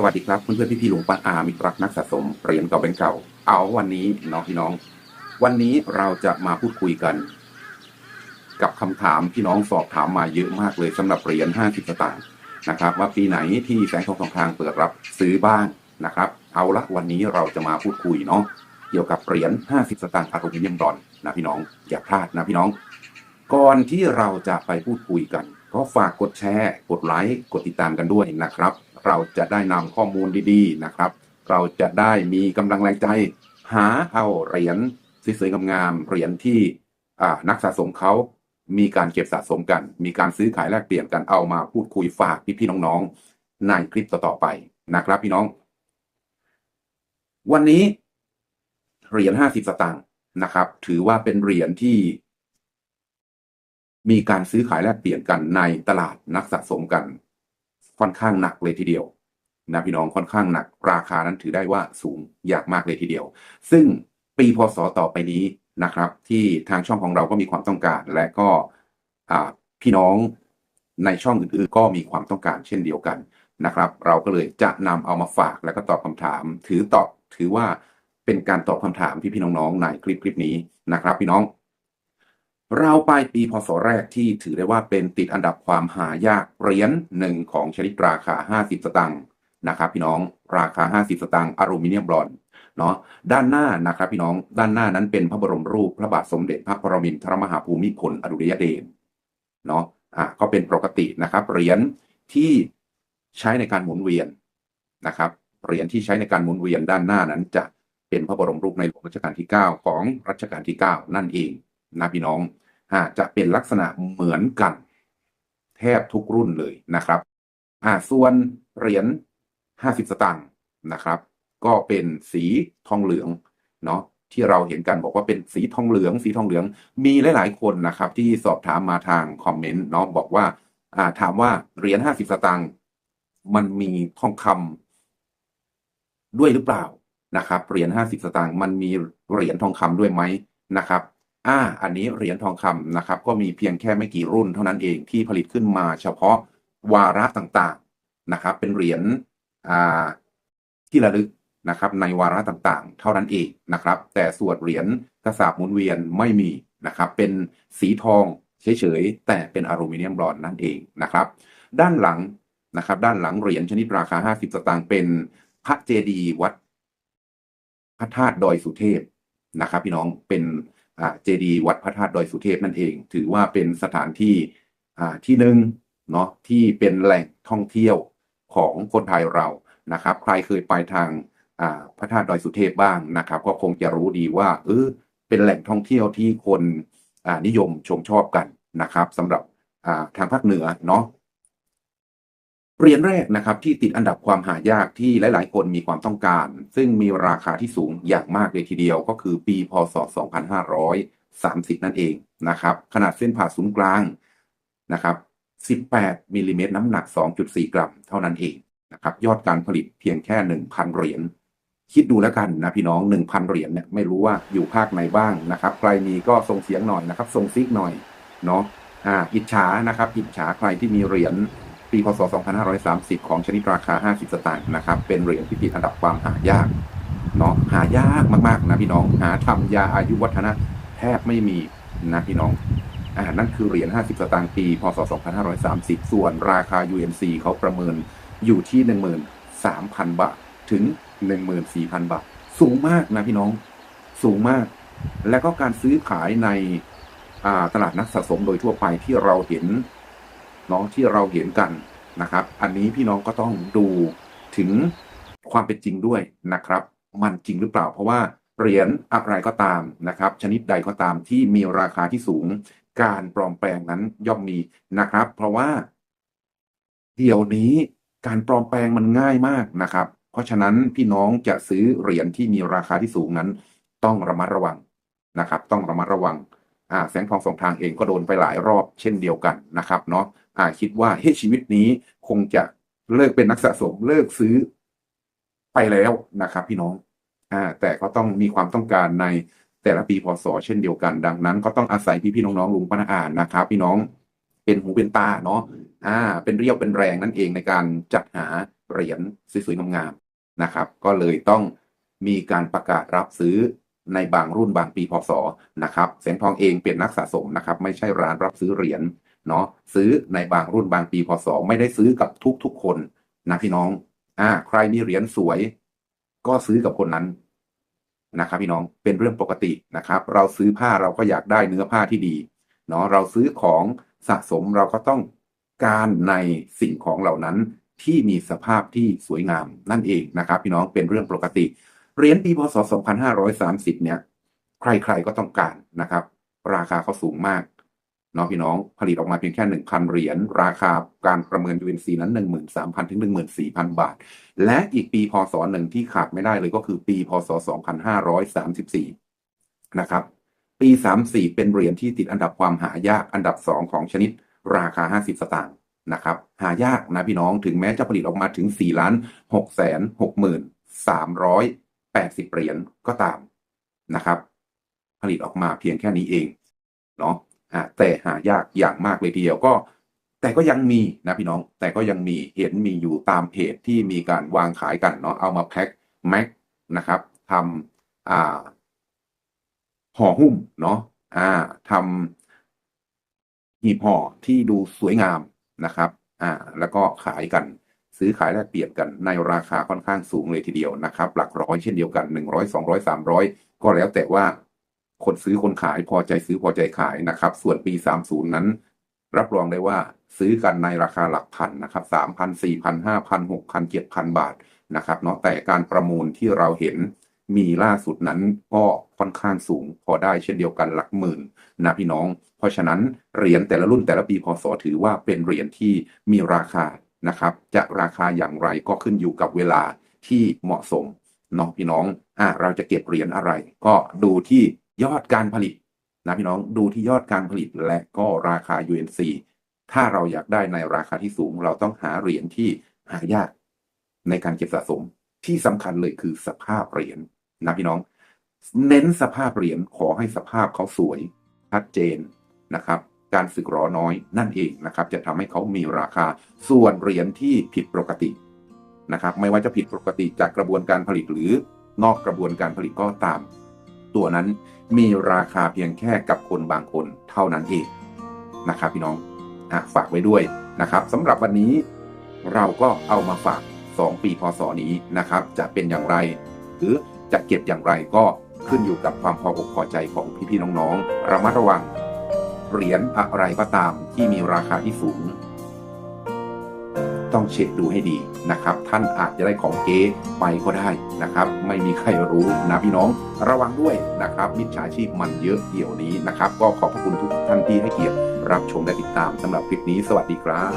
สวัสดีครับเพื่อนๆพี่ๆหลวงป้าอามิตรรักนักสะสมเหรียญเก่าเป็นเก่า เอาวันนี้น้องพี่น้อง วันนี้เราจะมาพูดคุยกัน กับคำถามพี่น้องสอบถามมาเยอะมากเลยสำหรับเหรียญ50สตางค์นะครับ ว่าปีไหนที่แสงทองทองทางเปิดรับซื้อบ้างนะครับ เอาละวันนี้เราจะมาพูดคุยเนาะเกี่ยวกับเหรียญ50สตางค์อลูมิเนียมบรอนนะพี่น้องอย่าพลาดนะพี่น้อง ก่อนที่เราจะไปพูดคุยกัน ก็ฝากกดแชร์ กดไลค์ กดติดตามกันด้วยนะครับ เราจะได้นำข้อมูลดีๆนะครับ เราจะได้มีกำลังแรงใจ หาเอาเหรียญสวยๆงามๆเหรียญที่นักสะสมเขามีการเก็บสะสมกัน มีการซื้อขายแลกเปลี่ยนกันเอามาพูดคุยฝากพี่ๆน้องๆในคลิปต่อๆไปนะครับพี่น้อง วันนี้เหรียญห้าสิบสตางค์นะครับ ถือว่าเป็นเหรียญที่ มีการซื้อขายแลกเปลี่ยนกันในตลาดนักสะสมกัน ค่อนข้างหนักเลยทีเดียวนะพี่น้องค่อนข้างหนัก ราคานั้นถือได้ว่าสูงอย่างมากเลยทีเดียว ซึ่งปีพศต่อไปนี้นะครับ ที่ทางช่องของเราก็มีความต้องการ และก็พี่น้องในช่องอื่นๆ ก็มีความต้องการเช่นเดียวกันนะครับ เราก็เลยจะนำเอามาฝากแล้วก็ตอบคำถาม ถือตอบถือว่าเป็นการตอบคำถามพี่พี่ๆน้องๆในคลิปคลิปนี้นะครับ พี่น้อง ราไปปีพศแรกที่ถือได้ว่าเป็นติดอันดับความหายากเหรียญหนึ่งของชนิดราคา 50 สตางค์นะครับพี่น้องราคา 50 สตางค์อลูมิเนียมบรอนซ์เนาะด้านหน้านะครับพี่น้องด้านหน้านั้นเป็นพระบรมรูปพระบาทสมเด็จพระปรมินทรมหาภูมิพลอดุลยเดชเนาะอะก็เป็นปกตินะครับเหรียญที่ใช้ในการหมุนเวียนนะครับเหรียญที่ใช้ในการหมุนเวียนด้านหน้านั้นจะเป็นพระบรมรูปในหลวงรัชกาลที่ 9 ของรัชกาลที่ 9 นั่นเอง นะพี่น้องอ่าจะเป็นลักษณะเหมือนกัน แทบทุกรุ่นเลยนะครับอ่าส่วนเหรียญ50 สตางค์นะครับ ก็เป็นสีทองเหลืองเนาะที่เราเห็นกันบอกว่าเป็นสีทองเหลือง สีทองเหลือง มีหลาย ๆ คนนะครับ ที่สอบถามมาทางคอมเมนต์เนาะบอกว่าอ่าถามว่าเหรียญ50สตางค์มันมีทองคำด้วยหรือเปล่านะครับเหรียญ50สตางค์มันมีเหรียญทองคำด้วยไหมนะครับ อ่าอันนี้เหรียญทองคำนะครับก็มีเพียงแค่ไม่กี่รุ่นเท่านั้นเองที่ผลิตขึ้นมาเฉพาะวาระต่างๆนะครับ เป็นเหรียญอ่าที่ระลึกนะครับในวาระต่างๆ เท่านั้นเองนะครับ แต่ส่วนเหรียญกระสาบหมุนเวียนไม่มีนะครับเป็นสีทองเฉยๆแต่เป็นอลูมิเนียมบรอนนั่นเองนะครับ ด้านหลังนะครับด้านหลังเหรียญชนิดราคา 50 สตางค์เป็นพระเจดีย์วัดพระธาตุดอยสุเทพนะครับ พี่น้องเป็น เจดีย์วัดพระธาตุดอยสุเทพนั่นเอง ถือว่าเป็นสถานที่อ่าที่หนึ่งเนาะที่เป็นแหล่งท่องเที่ยวของคนไทยเรานะครับ ใครเคยไปทางอ่าพระธาตุดอยสุเทพบ้างนะครับ ก็คงจะรู้ดีว่าเออเป็นแหล่งท่องเที่ยวที่คนอ่านิยมชมชอบกันนะครับสำหรับอ่าทางภาคเหนือเนาะ เหรียญแรกนะครับที่ติดอันดับความหายากที่หลาย ๆ คนมีความต้องการ ซึ่งมีราคาที่สูงอย่างมากเลยทีเดียวก็คือปีพศ 2530 นั่นเองนะครับ ขนาดเส้นผ่าศูนย์กลางนะครับ 18 มิลลิเมตรน้ำหนัก 2.4 กรัม เท่านั้นเองนะครับยอดการผลิตเพียงแค่ 1,000 เหรียญคิดดูแล้วกันนะพี่น้อง 1,000 เหรียญเนี่ยไม่รู้ว่าอยู่ภาคไหนบ้างนะครับ ใครมีก็ส่งเสียงหน่อยนะครับส่งซิกหน่อยเนาะอ่าอิจฉานะครับ อิจฉาใครที่มีเหรียญ ปีพศ 2530 ของชนิดราคา 50 สตางค์นะครับ เป็นเหรียญที่ติดอันดับความหายากเนาะหายากมากๆนะพี่น้องหาทำยาอายุวัฒนะแทบไม่มีนะพี่น้องอ่านั่นคือเหรียญ 50 สตางค์ปี พศ 2530 ส่วนราคา UNC เขาประเมินอยู่ที่ 13,000 บาท ถึง 14,000 บาท สูงมากนะพี่น้อง สูงมาก และก็การซื้อขายในตลาดนักสะสมโดยทั่วไปที่เราเห็น เนาะที่เราเห็นกันนะครับ อันนี้พี่น้องก็ต้องดูถึงความเป็นจริงด้วยนะครับ มันจริงหรือเปล่า เพราะว่าเหรียญอะไรก็ตามนะครับ ชนิดใดก็ตามที่มีราคาที่สูง การปลอมแปลงนั้นย่อมมีนะครับ เพราะว่าเดี๋ยวนี้การปลอมแปลงมันง่ายมากนะครับ เพราะฉะนั้นพี่น้องจะซื้อเหรียญที่มีราคาที่สูงนั้น ต้องระมัดระวังนะครับ ต้องระมัดระวังอ่าแสงทองสองทางเองก็โดนไปหลายรอบเช่นเดียวกันนะครับเนาะ อาคิดว่าเฮ้ชีวิตนี้คงจะเลิกเป็นนักสะสมเลิกซื้อไปแล้วนะครับ พี่น้องอ่าแต่ก็ต้องมีความต้องการในแต่ละปีพศเช่นเดียวกันดังนั้น ก็ต้องอาศัยพี่พี่ๆน้องๆลุงป้าน้าอานะครับ พี่น้องเป็นหูเป็นตาเนาะอ่า เป็นเรี่ยวเป็นแรงนั่นเองในการจัดหาเหรียญสวยๆงามๆนะครับ ก็เลยต้องมีการประกาศรับซื้อในบางรุ่นบางปีพศนะครับแสงทองเองเป็นนักสะสมนะครับ ไม่ใช่ร้านรับซื้อเหรียญ เนาะซื้อในบางรุ่นบางปีพศไม่ได้ซื้อกับทุกๆคนนะพี่น้อง อ่า ใครมีเหรียญสวย ก็ซื้อกับคนนั้นนะครับพี่น้องเป็นเรื่องปกตินะครับ เราซื้อผ้าเราก็อยากได้เนื้อผ้าที่ดีเนาะเราซื้อของสะสมเราก็ต้องการในสิ่งของเหล่านั้นที่มีสภาพที่สวยงามนั่นเองนะครับ พี่น้องเป็นเรื่องปกติเหรียญปีพศ 2530 เนี่ย ใครๆก็ต้องการนะครับ ราคาเขาสูงมาก นาะพี่น้องผลิตออกมาเพียงแค่ 1,000 เหรียญ ราคาการประเมิน UNC นั้น 13,000 ถึง 14,000 บาท และอีกปีพศหนึ่งที่ขาดไม่ได้เลยก็คือปีพศ 2534 นะครับ ปี 34 เป็นเหรียญที่ติดอันดับความหายากอันดับ 2 ของชนิดราคา 50 สตางค์นะครับ หายากนะพี่น้องถึงแม้จะผลิตออกมาถึง4ล้าน6แสน6หมื่น380 เหรียญก็ตามนะครับ ผลิตออกมาเพียงแค่นี้เองเนาะ อ่าแต่หายากอย่างมากเลยทีเดียวก็ แต่ก็ยังมีนะพี่น้องแต่ก็ยังมีเห็นมีอยู่ตามเพจที่มีการวางขายกันเนาะเอามาแพ็คแม็กนะครับทำอ่าห่อหุ้มเนาะอ่าทำหีบห่อที่ดูสวยงามนะครับอ่าแล้วก็ขายกันซื้อขายแลกเปลี่ยนกันในราคาค่อนข้างสูงเลยทีเดียวนะครับ หลักร้อยเช่นเดียวกันหนึ่งร้อยสองร้อยสามร้อยก็แล้วแต่ว่า คนซื้อคนขายพอใจซื้อพอใจขายนะครับ ส่วนปี 30 นั้น รับรองได้ว่าซื้อกันในราคาหลักพันนะครับสามพันสี่พันห้าพันหกพันเจ็ดพันบาทนะครับเนาะแต่การประมูลที่เราเห็นมีล่าสุดนั้นก็ค่อนข้างสูงพอได้เช่นเดียวกันหลักหมื่นนะพี่น้อง เพราะฉะนั้นเหรียญแต่ละรุ่นแต่ละปีพศถือว่าเป็นเหรียญที่มีราคานะครับ จะราคาอย่างไรก็ขึ้นอยู่กับเวลาที่เหมาะสมเนาะพี่น้องอ่าเราจะเก็บเหรียญอะไร ก็ดูที่ ยอดการผลิตนะพี่น้องดูที่ยอดการผลิตและก็ราคา UNC ถ้าเราอยากได้ในราคาที่สูง เราต้องหาเหรียญที่หายากในการเก็บสะสม ที่สำคัญเลยคือสภาพเหรียญนะพี่น้อง เน้นสภาพเหรียญขอให้สภาพเขาสวยชัดเจนนะครับ การสึกหรอน้อยนั่นเองนะครับ จะทำให้เขามีราคาส่วนเหรียญที่ผิดปกตินะครับ ไม่ว่าจะผิดปกติจากกระบวนการผลิตหรือนอกกระบวนการผลิตก็ตาม ตัวนั้นมีราคาเพียงแค่กับคนบางคนเท่านั้นเองนะครับพี่น้องอฝากไว้ด้วยนะครับสำหรับวันนี้เราก็เอามาฝาก 2 ปีพศนี้นะครับ จะเป็นอย่างไร หรือจะเก็บอย่างไรก็ขึ้นอยู่กับความพออกพอใจของพี่ๆน้องๆระมัดระวัง เหรียญอะไรก็ตามที่มีราคาที่สูง ต้องเช็คดูให้ดีนะครับ ท่านอาจจะได้ของเก๊ไปก็ได้นะครับ ไม่มีใครรู้นะพี่น้องระวังด้วยนะครับ มิจฉาชีพมันเยอะเดี่ยวนี้นะครับ ก็ขอบพระคุณทุกท่านที่ให้เกียรติรับชมและติดตามสำหรับคลิปนี้ สวัสดีครับ